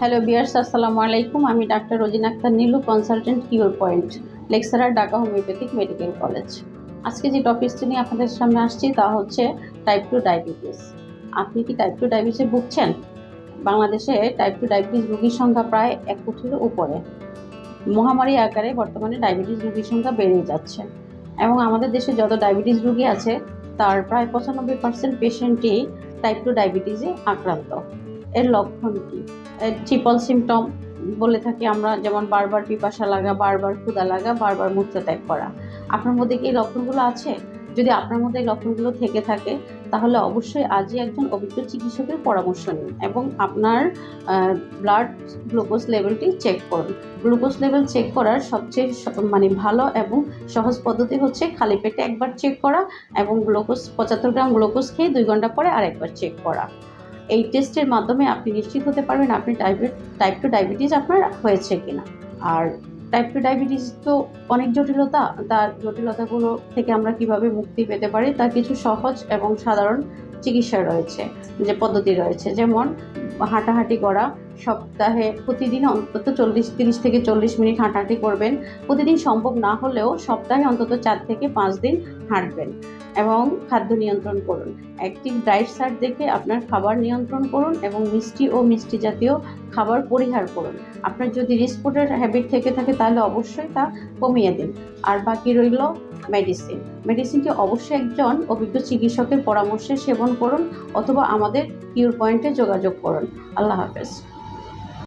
Hello বিয়ার্স আসসালামু আলাইকুম। আমি doctor Rozin Akter Nilu consultant Cure Point lecturer Dhaka homeopathic medical college আজকে যে টপিকটি নিয়ে আপনাদের সামনে আসছি, তা হচ্ছে টাইপ টু ডায়াবেটিস আপনি কি টাইপ টু ডায়াবেটিসে ভুগছেন? বাংলাদেশে টাইপ টু ডায়াবেটিস রোগীর সংখ্যা প্রায় এক কোটির উপরে। মহামারী আকারে বর্তমানে ডায়াবেটিস রোগীর সংখ্যা বেড়েই যাচ্ছে। এবং আমাদের দেশে যত ডায়াবেটিস রোগী আছে, তার প্রায় পঁচানব্বই পার্সেন্ট পেশেন্টই টাইপ টু ডায়াবেটিসে আক্রান্ত। এর লক্ষণ কী? ট্রিপল সিমটম বলে থাকি আমরা, যেমন বারবার পিপাসা লাগা, বারবার ক্ষুধা লাগা, বারবার মূত্রত্যাগ করা। আপনার মধ্যে কি এই লক্ষণগুলো আছে? যদি আপনার মধ্যে এই লক্ষণগুলো থেকে থাকে, তাহলে অবশ্যই আজই একজন অভিজ্ঞ চিকিৎসকের পরামর্শ নিন এবং আপনার ব্লাড গ্লুকোজ লেভেলটি চেক করুন। গ্লুকোজ লেভেল চেক করার সবচেয়ে মানে ভালো এবং সহজ পদ্ধতি হচ্ছে খালি পেটে একবার চেক করা এবং গ্লুকোজ পঁচাত্তর গ্রাম গ্লুকোজ খেয়ে দুই ঘণ্টা পরে আরেকবার চেক করা। এই টেস্টের মাধ্যমে আপনি নিশ্চিত হতে পারবেন আপনি টাইপ টু ডায়াবেটিস আপনার হয়েছে কিনা। আর টাইপ টু ডায়াবেটিস তো অনেক জটিলতা, তার জটিলতাগুলো থেকে আমরা কীভাবে মুক্তি পেতে পারি তার কিছু সহজ এবং সাধারণ চিকিৎসা রয়েছে, যে পদ্ধতি রয়েছে। যেমন হাঁটাহাঁটি করা, সপ্তাহে প্রতিদিন অন্তত চল্লিশ, তিরিশ থেকে চল্লিশ মিনিট হাঁটাহাঁটি করবেন। প্রতিদিন সম্ভব না হলেও সপ্তাহে অন্তত চার থেকে পাঁচ দিন হাঁটবেন। এবং খাদ্য নিয়ন্ত্রণ করুন। অ্যাক্টিভ ডায়েট চার্ট দেখে আপনার খাবার নিয়ন্ত্রণ করুন এবং মিষ্টি ও মিষ্টি জাতীয় খাবার পরিহার করুন। আপনার যদি রিস্পুটের হ্যাবিট থেকে থাকে তাহলে অবশ্যই তা কমিয়ে দিন। আর বাকি রইল মেডিসিন মেডিসিনটি অবশ্যই একজন অভিজ্ঞ চিকিৎসকের পরামর্শে সেবন করুন অথবা আমাদের কিউর পয়েন্টে যোগাযোগ করুন। আল্লাহ হাফেজ।